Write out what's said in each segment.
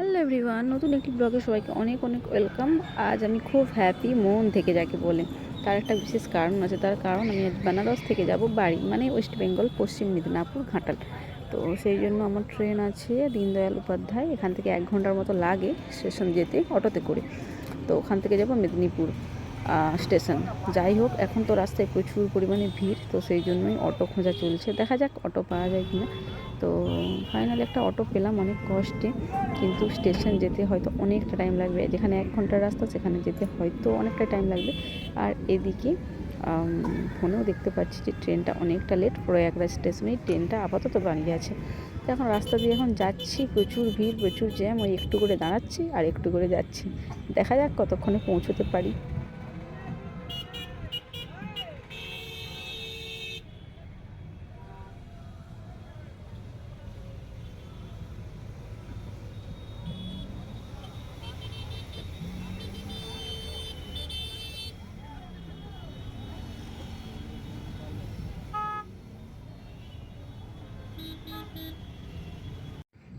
Hello everyone নতুন একটি ব্লগে সবাইকে অনেক অনেক ওয়েলকাম আজ আমি খুব হ্যাপি মন থেকে যাকে বলে। তার একটা বিশেষ কারণ আছে। তার কারণ আমি আজ বেনারস থেকে যাব বাড়ি মানে ওয়েস্ট বেঙ্গল পশ্চিম মেদিনীপুর, ঘাটাল। তো সেই জন্য আমার ট্রেন আছে দীনদয়াল উপাধ্যায়। এখান থেকে এক ঘণ্টার মতো লাগে স্টেশন যেতে, অটোতে করে। তো ওখান থেকে যাব মেদিনীপুর। স্টেশন। যাই হোক, এখন তো রাস্তায় প্রচুর পরিমাণে ভিড়, তো সেই জন্যই অটো খোঁজা চলছে। দেখা যাক অটো পাওয়া যায় কিনা। তো ফাইনালি একটা অটো পেলাম, অনেক কষ্টে, কিন্তু স্টেশন যেতে হয়তো অনেকটা টাইম লাগবে। যেখানে এক ঘণ্টার রাস্তা, সেখানে যেতে হয়তো অনেকটা টাইম লাগবে। আর এদিকে ফোনেও দেখতে পাচ্ছি যে ট্রেনটা অনেকটা লেট প্রয়াগরাজ স্টেশনেই ট্রেনটা আপাতত দাঁড়িয়ে আছে। তো এখন রাস্তা দিয়ে এখন যাচ্ছি, প্রচুর ভিড়, প্রচুর জ্যাম ওই একটু করে দাঁড়াচ্ছি আর একটু করে যাচ্ছি। দেখা যাক কতক্ষণে পৌঁছতে পারি।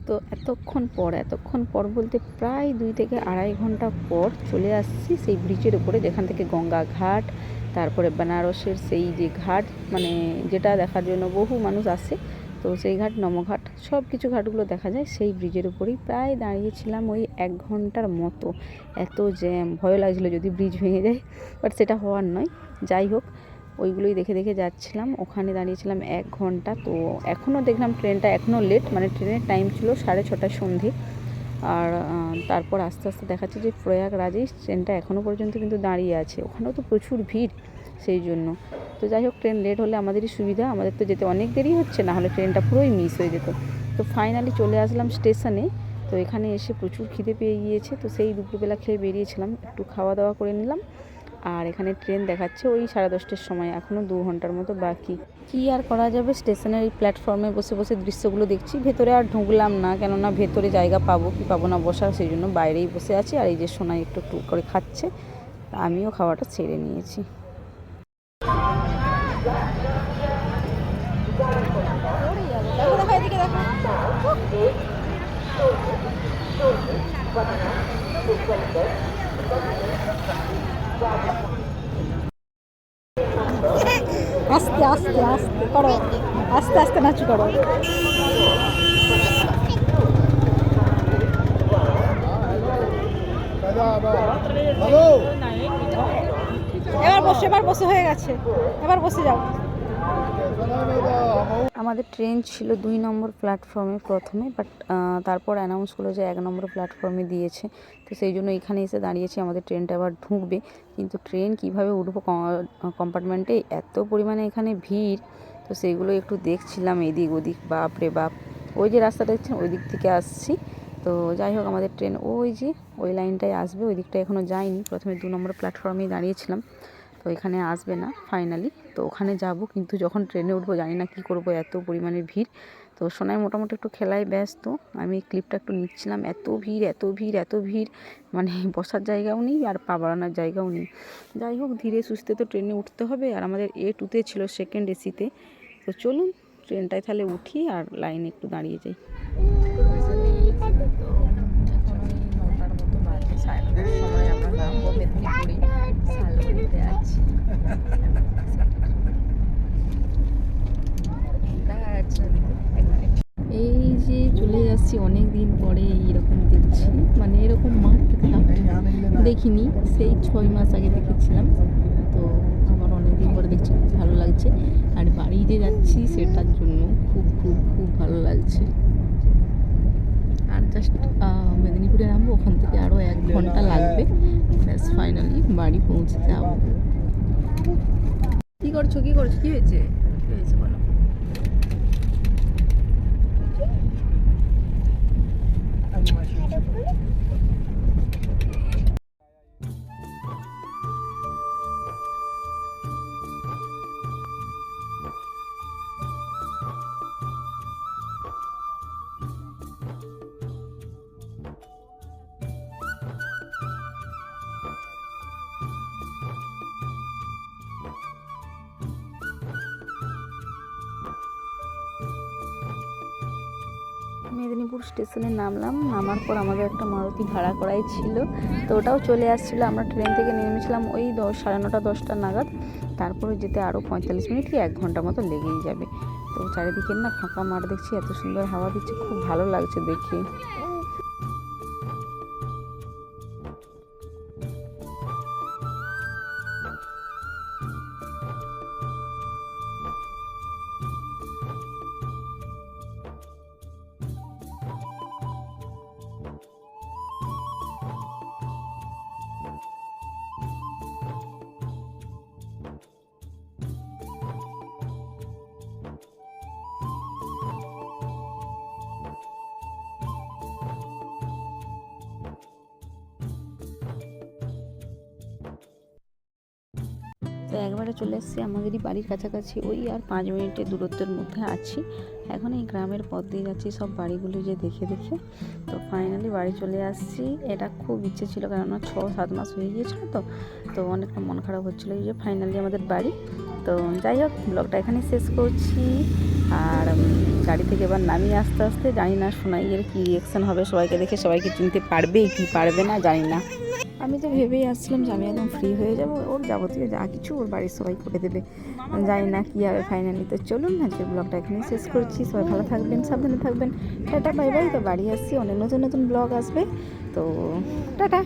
তো এতক্ষণ পর এতক্ষণ পর বলতে প্রায় দুই থেকে আড়াই ঘণ্টা পর চলে আসছি সেই ব্রিজের উপরে, যেখান থেকে গঙ্গা ঘাট, তারপরে বেনারসের সেই যে ঘাট মানে যেটা দেখার জন্য বহু মানুষ আসে, তো সেই ঘাট, নমঘাট সব কিছু ঘাটগুলো দেখা যায়। সেই ব্রিজের উপরেই প্রায় দাঁড়িয়েছিলাম ওই এক ঘণ্টার মতো। এত জ্যাম ভয় লাগছিল যদি ব্রিজ ভেঙে যায় বাট সেটা হওয়ার নয়। যাই হোক ওইগুলোই দেখে দেখে যাচ্ছিলাম। ওখানে দাঁড়িয়েছিলাম এক ঘণ্টা। তো এখনও দেখলাম ট্রেনটা এখনও লেট মানে ট্রেনের টাইম ছিল সাড়ে ছটার সন্ধে। আর তারপর আস্তে আস্তে দেখাচ্ছে যে প্রয়াগরাজেই ট্রেনটা এখনও পর্যন্ত কিন্তু দাঁড়িয়ে আছে। ওখানেও তো প্রচুর ভিড় সেই জন্য। তো যাই হোক, ট্রেন লেট হলে আমাদেরই সুবিধা। আমাদের তো যেতে অনেক দেরি হচ্ছে, না হলে ট্রেনটা পুরোই মিস হয়ে যেত। তো ফাইনালি চলে আসলাম স্টেশনে তো এখানে এসে প্রচুর খিদে পেয়ে গিয়েছে। তো সেই দুপুরবেলা খেয়ে বেরিয়েছিলাম। একটু খাওয়া দাওয়া করে নিলাম। আর এখানে ট্রেন দেখাচ্ছে ওই সাড়ে দশটার সময় এখনও দু ঘণ্টার মতো বাকি। কি আর করা যাবে? স্টেশনের এই প্ল্যাটফর্মে বসে বসে দৃশ্যগুলো দেখছি। ভেতরে আর ঢুকলাম না, কেননা ভেতরে জায়গা পাবো কি পাবো না বসার সেই জন্য বাইরেই বসে আছি। আর এই যে সোনাই একটু একটু করে খাচ্ছে, আমিও খাওয়াটা ছেড়ে নিয়েছি। আস্তে আস্তে আস্তে করো। আস্তে আস্তে নাচু করো। এবার বসে এবার বসে, হয়ে গেছে। এবার বসে যাও। আমাদের ট্রেন ছিল দুই নম্বর প্ল্যাটফর্মে প্রথমে বাট তারপর অ্যানাউন্স করল যে এক নম্বর প্ল্যাটফর্মে দিয়েছে। তো সেই জন্য এখানে এসে দাঁড়িয়েছি, আমাদের ট্রেনটা আবার ঢুকবে। কিন্তু ট্রেন কীভাবে উঠবো কম্পার্টমেন্টে এত পরিমাণে এখানে ভিড়, তো সেইগুলো একটু দেখছিলাম এদিক ওদিক, বাপ রে বাপ। ওই যে রাস্তা দেখছেন, ওই দিক থেকে আসছি। তো যাই হোক, আমাদের ট্রেন ওই যে ওই লাইনটায় আসবে, ওই দিকটা এখনও যায়নি। প্রথমে দু নম্বর প্ল্যাটফর্মেই দাঁড়িয়েছিলাম। তো এখানে আসবে না ফাইনালি তো ওখানে যাব, কিন্তু যখন ট্রেনে উঠবো, জানি না কী করব, এত পরিমাণে ভিড়। তো সোনায় মোটামুটি একটু খেলায় ব্যস্ত। আমি ক্লিপটা একটু নিচ্ছিলাম, এত ভিড় এত ভিড় এত ভিড়। মানে বসার জায়গাও নেই আর পা বাড়ানোর জায়গাও নেই। যাই হোক, ধীরে সুস্থে তো ট্রেনে উঠতে হবে। আর আমাদের এ টুতে ছিল সেকেন্ড এসিতে তো। চলুন, ট্রেনটায় তাহলে উঠি আর লাইনে একটু দাঁড়িয়ে যাই। এই যে চলে যাচ্ছি অনেক দিন পরে এইরকম দেখছি। মানে এরকম মাঠ দেখিনি, সেই ছয় মাস আগে দেখেছিলাম। তো আমার অনেক দিন পরে দেখছি, খুব ভালো লাগছে। আর বাড়িতে যাচ্ছি সেটার জন্য খুব খুব খুব ভালো লাগছে। জাস্ট মেদিনীপুরে নামবো ওখান থেকে আরও এক ঘণ্টা লাগবে। ব্যাস ফাইনালি বাড়ি পৌঁছে যাব। কি করছ? কী করছ? কী হয়েছে? কী হয়েছে বলো? রামপুর স্টেশনে নামলাম, নামার পর আমাদের একটা মারুতি ভাড়া করাই ছিল। তো ওটাও চলে আসছিল, আমরা ট্রেন থেকে নেমেছিলাম ওই দশ, সাড়ে নটা, দশটা নাগাদ। তারপরে যেতে আরও পঁয়তাল্লিশ মিনিট কি এক ঘণ্টা মতো লেগেই যাবে। তো চারিদিকে না ফাঁকা মাঠ দেখছি, এত সুন্দর হাওয়া দিচ্ছে, খুব ভালো লাগছে দেখে। তো একবারে চলে এসেছি আমাদেরই বাড়ির কাছাকাছি। ওই আর পাঁচ মিনিটের দূরত্বের মধ্যে আছি। এখন এই গ্রামের পথ দিয়ে যাচ্ছি সব বাড়িগুলো যে দেখে দেখে। তো ফাইনালি বাড়ি চলে আসছি। এটা খুব ইচ্ছে ছিল কেননা ছ, সাত মাস হয়ে গিয়েছিল তো। তো অনেকটা মন খারাপ হচ্ছিল যে ফাইনালি আমাদের বাড়ি। তো যাই হোক, ব্লগটা এখানেই শেষ করছি। আর গাড়ি থেকে এবার নামিয়ে আস্তে আস্তে জানি না সোনাইয়ের কী রিয়েকশন হবে। সবাইকে দেখে সবাইকে চিনতে পারবে, কি পারবে না জানি না। আমি তো ভেবেই আসছিলাম যে আমি একদম ফ্রি হয়ে যাব। ওর যাবতীয় যা কিছু ওর বাড়ির সবাই করে দেবে। জানি না কী হবে ফাইনালি তো চলুন, আজকের ব্লগটা এখানেই শেষ করছি। সবাই ভালো থাকবেন, সাবধানে থাকবেন। টাটা বাই বাই তো বাড়ি আসছি, অনেক নতুন নতুন ব্লগ আসবে। তো টাটা।